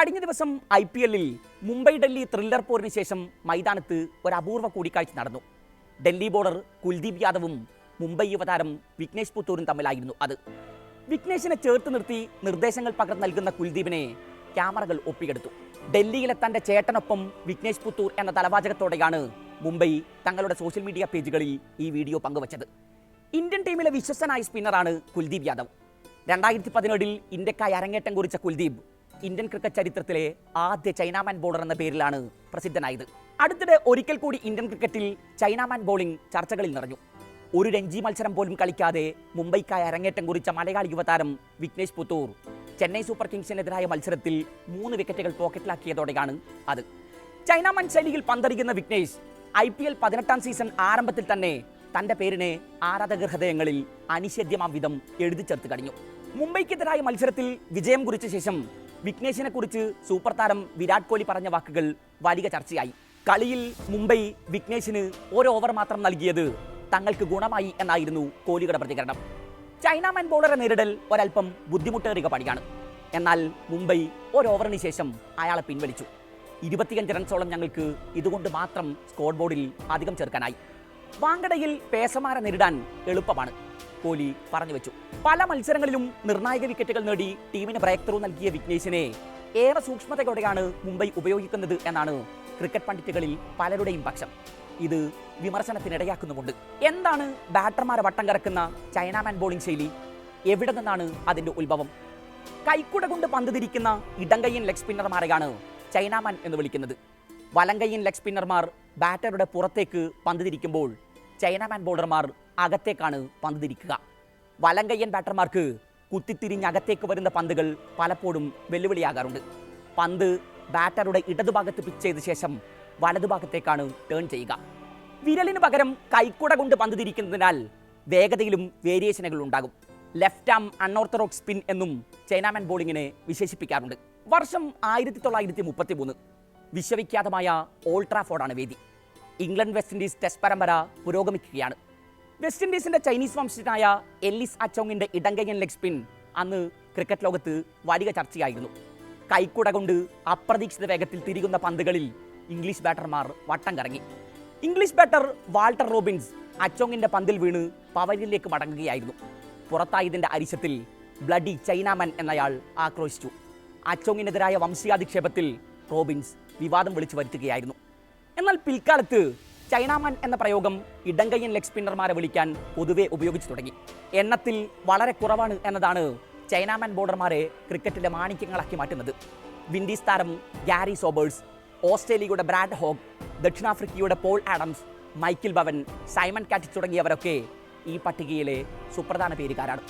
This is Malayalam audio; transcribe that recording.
കഴിഞ്ഞ ദിവസം ഐ പി എല്ലിൽ മുംബൈ ഡൽഹി ത്രില്ലർ പോരിന് ശേഷം മൈതാനത്ത് ഒരു അപൂർവ കൂടിക്കാഴ്ച നടന്നു. ഡൽഹി ബോർഡർ കുൽദീപ് യാദവും മുംബൈ യുവതാരം വിഘ്നേഷ് പുത്തൂരും തമ്മിലായിരുന്നു അത്. വിഘ്നേഷിനെ ചേർത്ത് നിർത്തി നിർദ്ദേശങ്ങൾ പകർന്നു നൽകുന്ന കുൽദീപിനെ ക്യാമറകൾ ഒപ്പിയെടുത്തു. ഡൽഹിയിലെ തന്റെ ചേട്ടനൊപ്പം വിഘ്നേഷ് പുത്തൂർ എന്ന തലവാചകത്തോടെയാണ് മുംബൈ തങ്ങളുടെ സോഷ്യൽ മീഡിയ പേജുകളിൽ ഈ വീഡിയോ പങ്കുവച്ചത്. ഇന്ത്യൻ ടീമിലെ വിശ്വസനായ സ്പിന്നറാണ് കുൽദീപ് യാദവ്. രണ്ടായിരത്തി പതിനേഴിൽ ഇന്ത്യക്കായി അരങ്ങേറ്റം കുറിച്ച കുൽദീപ് ഇന്ത്യൻ ക്രിക്കറ്റ് ചരിത്രത്തിലെ ആദ്യ ചൈനാമാൻ ബോളർ എന്ന പേരിലാണ് പ്രസിദ്ധനായത്. അടുത്തിടെ ഒരിക്കൽ കൂടി ഇന്ത്യൻ ക്രിക്കറ്റിൽ ചൈനാമാൻ ബോളിംഗ് ചർച്ചകളിൽ നിറഞ്ഞു. ഒരു രഞ്ജി മത്സരം പോലും കളിക്കാതെ മുംബൈക്കായി അരങ്ങേറ്റം കുറിച്ച മലയാളി യുവതാരം വിഘ്നേഷ് പുത്തൂർ ചെന്നൈ സൂപ്പർ കിങ്സിനെതിരായ മത്സരത്തിൽ മൂന്ന് വിക്കറ്റുകൾ പോക്കറ്റിലാക്കിയതോടെയാണ് അത്. ചൈനാമാൻ ശൈലിയിൽ പന്തറിയുന്ന വിഘ്നേഷ് ഐ പി എൽ പതിനെട്ടാം സീസൺ ആരംഭത്തിൽ തന്നെ തന്റെ പേരിനെ ആരാധകർ ഹൃദയങ്ങളിൽ അനിഷേധ്യമാം വിധം എഴുതി ചേർത്ത് കഴിഞ്ഞു. മുംബൈക്കെതിരായ മത്സരത്തിൽ വിജയം കുറിച്ച ശേഷം വിഘ്നേഷിനെ കുറിച്ച് സൂപ്പർ താരം വിരാട് കോഹ്ലി പറഞ്ഞ വാക്കുകൾ വലിയ ചർച്ചയായി. കളിയിൽ മുംബൈ വിഘ്നേഷിന് ഒരു ഓവർ മാത്രം നൽകിയത് തങ്ങൾക്ക് ഗുണമായി എന്നായിരുന്നു കോഹ്ലിയുടെ പ്രതികരണം. ചൈനാമാൻ ബോളറെ നേരിടൽ ഒരൽപ്പം ബുദ്ധിമുട്ടേറിയ പണിയാണ്. എന്നാൽ മുംബൈ ഒരു ഓവറിന് ശേഷം അയാളെ പിൻവലിച്ചു. ഇരുപത്തിയഞ്ച് റൺസോളം ഞങ്ങൾക്ക് ഇതുകൊണ്ട് മാത്രം സ്കോർ ബോർഡിൽ അധികം ചേർക്കാനായി. വാങ്കടയിൽ പേസമാരെ നേരിടാൻ എളുപ്പമാണ്. കോഹ്ലി പറഞ്ഞു വെച്ചു. പല മത്സരങ്ങളിലും നിർണായക വിക്കറ്റുകൾ നേടി ടീമിന് ബ്രേക്ക് ത്രൂ നൽകിയ വിഘ്നേശിനെ ഏറെ സൂക്ഷ്മതയോടെയാണ് മുംബൈ ഉപയോഗിക്കുന്നത് എന്നാണ് ക്രിക്കറ്റ് പണ്ഡിറ്റുകളിൽ പലരുടെയും പക്ഷം. ഇത് വിമർശനത്തിനിടയാക്കുന്നുമുണ്ട്. എന്താണ് ബാറ്റർമാരെ വട്ടം കറക്കുന്ന ചൈനാമാൻ ബോളിംഗ് ശൈലി? എവിടെ നിന്നാണ് അതിന്റെ ഉത്ഭവം? കൈക്കുട കൊണ്ട് പന്ത് തിരിക്കുന്ന ഇടങ്കയ്യൻ ലെഗ് സ്പിന്നർമാരെയാണ് ചൈനാമാൻ എന്ന് വിളിക്കുന്നത്. വലങ്കയ്യൻ ലെഗ് സ്പിന്നർമാർ ബാറ്ററുടെ പുറത്തേക്ക് പന്ത് തിരിക്കുമ്പോൾ ചൈനാമാൻ ബോളർമാർ അകത്തേക്കാണ് പന്ത് തിരിക്കുക വലങ്കയ്യൻ ബാറ്റർമാർക്ക് കുത്തിത്തിരിഞ്ഞ് അകത്തേക്ക് വരുന്ന പന്തുകൾ പലപ്പോഴും വെല്ലുവിളിയാകാറുണ്ട്. പന്ത് ബാറ്ററുടെ ഇടതുഭാഗത്ത് പിച്ച് ചെയ്ത ശേഷം വലതുഭാഗത്തേക്കാണ് ടേൺ ചെയ്യുക. വിരലിന് പകരം കൈക്കുട കൊണ്ട് പന്ത് തിരിക്കുന്നതിനാൽ വേഗതയിലും വേരിയേഷനുകൾ ഉണ്ടാകും. ലെഫ്റ്റ് ആം അൺഓർത്തഡോക്സ് സ്പിൻ എന്നും ചൈനാമാൻ ബോളിങ്ങിനെ വിശേഷിപ്പിക്കാറുണ്ട്. വർഷം ആയിരത്തി തൊള്ളായിരത്തി മുപ്പത്തി മൂന്ന് വിശ്വവിഖ്യാതമായ ഓൾട്രാഫോർഡാണ് വേദി. ഇംഗ്ലണ്ട് വെസ്റ്റ് ഇൻഡീസ് ടെസ്റ്റ് പരമ്പര പുരോഗമിക്കുകയാണ്. വെസ്റ്റ് ഇൻഡീസിന്റെ ചൈനീസ് വംശജനായ എല്ലിസ് അച്ചോങ്ങിന്റെ ഇടങ്കയ്യൻ ലെഗ് സ്പിൻ അന്ന് ക്രിക്കറ്റ് ലോകത്ത് വലിയ ചർച്ചയായിരുന്നു. കൈക്കുട കൊണ്ട് അപ്രതീക്ഷിത വേഗത്തിൽ തിരികുന്ന പന്തുകളിൽ ഇംഗ്ലീഷ് ബാറ്റർമാർ വട്ടം കറങ്ങി. ഇംഗ്ലീഷ് ബാറ്റർ വാൾട്ടർ റോബിൻസ് അച്ചോങ്ങിന്റെ പന്തിൽ വീണ് പവലിലേക്ക് മടങ്ങുകയായിരുന്നു. പുറത്തായതിന്റെ അരിശത്തിൽ ബ്ലഡി ചൈനാമൻ എന്നയാൾ ആക്രോശിച്ചു. അച്ചോങ്ങിനെതിരായ വംശീയാധിക്ഷേപത്തിൽ റോബിൻസ് വിവാദം വിളിച്ചു വരുത്തുകയായിരുന്നു. എന്നാൽ പിൽക്കാലത്ത് ചൈനാമാൻ എന്ന പ്രയോഗം ഇടങ്കയ്യൻ ലെഗ് സ്പിന്നർമാരെ വിളിക്കാൻ പൊതുവെ ഉപയോഗിച്ചു തുടങ്ങി. എണ്ണത്തിൽ വളരെ കുറവാണ് എന്നതാണ് ചൈനാമാൻ ബോർഡർമാരെ ക്രിക്കറ്റിന്റെ മാണിക്യങ്ങളാക്കി മാറ്റുന്നത്. വിൻഡീസ് താരം ഗാരി സോബേഴ്സ് ഓസ്ട്രേലിയയുടെ Brad Hogg ദക്ഷിണാഫ്രിക്കയുടെ Paul Adams Michael Bevan Simon Katich തുടങ്ങിയവരൊക്കെ ഈ പട്ടികയിലെ സുപ്രധാന പേരുകാരാണ്.